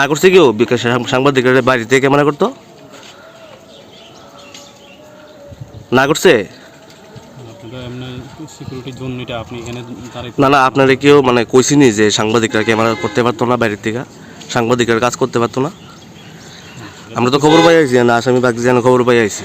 না করছে কেউ? সাংবাদিকের থেকে ক্যামেরা করতো? না করছে? না না, আপনারা কেউ মানে কইছিনি যে সাংবাদিকরা ক্যামেরা করতে পারতো না বাইরের থেকে? সাংবাদিকের কাজ করতে পারতো না? আমরা তো খবর পাই আইছি, না, আসামি বাকি যেন খবর পাই আইছি।